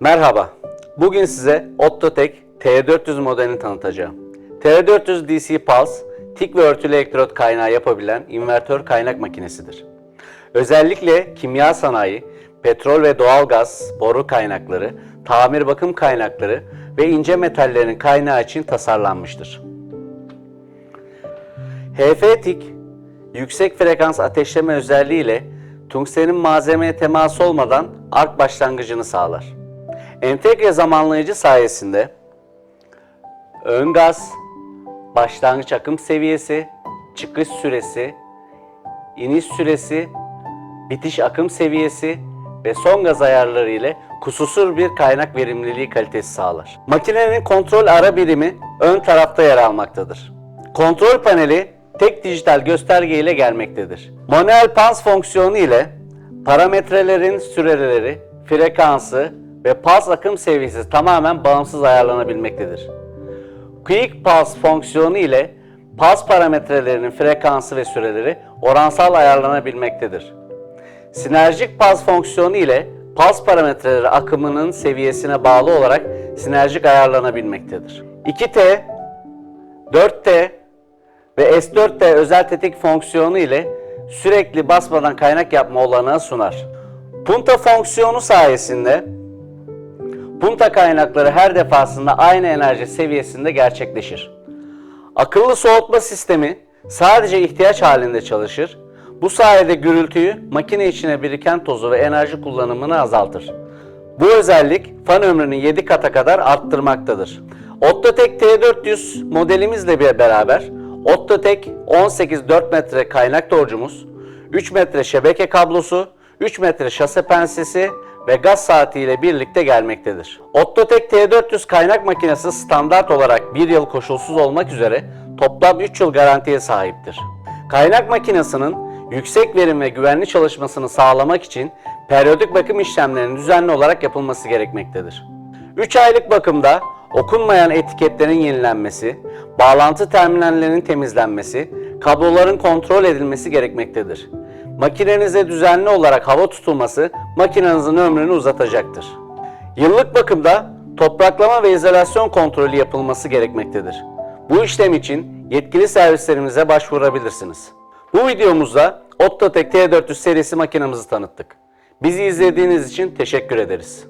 Merhaba. Bugün size Ottotek T400 modelini tanıtacağım. T400 DC Pulse, tik ve örtülü elektrot kaynağı yapabilen invertör kaynak makinesidir. Özellikle kimya sanayi, petrol ve doğalgaz, boru kaynakları, tamir bakım kaynakları ve ince metallerin kaynağı için tasarlanmıştır. HF-TIK, yüksek frekans ateşleme özelliğiyle tungstenin malzemeye temas olmadan ark başlangıcını sağlar. Entegre zamanlayıcı sayesinde ön gaz, başlangıç akım seviyesi, çıkış süresi, iniş süresi, bitiş akım seviyesi ve son gaz ayarları ile kusursuz bir kaynak verimliliği kalitesi sağlar. Makinenin kontrol ara birimi ön tarafta yer almaktadır. Kontrol paneli tek dijital gösterge ile gelmektedir. Manuel pans fonksiyonu ile parametrelerin süreleri, frekansı ve pas akım seviyesi tamamen bağımsız ayarlanabilmektedir. Quick Pulse fonksiyonu ile pas parametrelerinin frekansı ve süreleri oransal ayarlanabilmektedir. Sinerjik pulse fonksiyonu ile pulse parametreleri akımının seviyesine bağlı olarak sinerjik ayarlanabilmektedir. 2T, 4T ve S4T özel tetik fonksiyonu ile sürekli basmadan kaynak yapma olanağı sunar. Punta fonksiyonu sayesinde punta kaynakları her defasında aynı enerji seviyesinde gerçekleşir. Akıllı soğutma sistemi sadece ihtiyaç halinde çalışır. Bu sayede gürültüyü, makine içine biriken tozu ve enerji kullanımını azaltır. Bu özellik fan ömrünü 7 kata kadar arttırmaktadır. Ottotek T400 modelimizle bir beraber Ottotek 18 4 metre kaynak torcumuz, 3 metre şebeke kablosu, 3 metre şase pensesi ve gaz saati ile birlikte gelmektedir. Ottotek T400 kaynak makinesi standart olarak 1 yıl koşulsuz olmak üzere toplam 3 yıl garantiye sahiptir. Kaynak makinesinin yüksek verim ve güvenli çalışmasını sağlamak için periyodik bakım işlemlerinin düzenli olarak yapılması gerekmektedir. 3 aylık bakımda okunmayan etiketlerin yenilenmesi, bağlantı terminallerinin temizlenmesi, kabloların kontrol edilmesi gerekmektedir. Makinenize düzenli olarak hava tutulması makinenizin ömrünü uzatacaktır. Yıllık bakımda topraklama ve izolasyon kontrolü yapılması gerekmektedir. Bu işlem için yetkili servislerimize başvurabilirsiniz. Bu videomuzda Ottotek T400 serisi makinamızı tanıttık. Bizi izlediğiniz için teşekkür ederiz.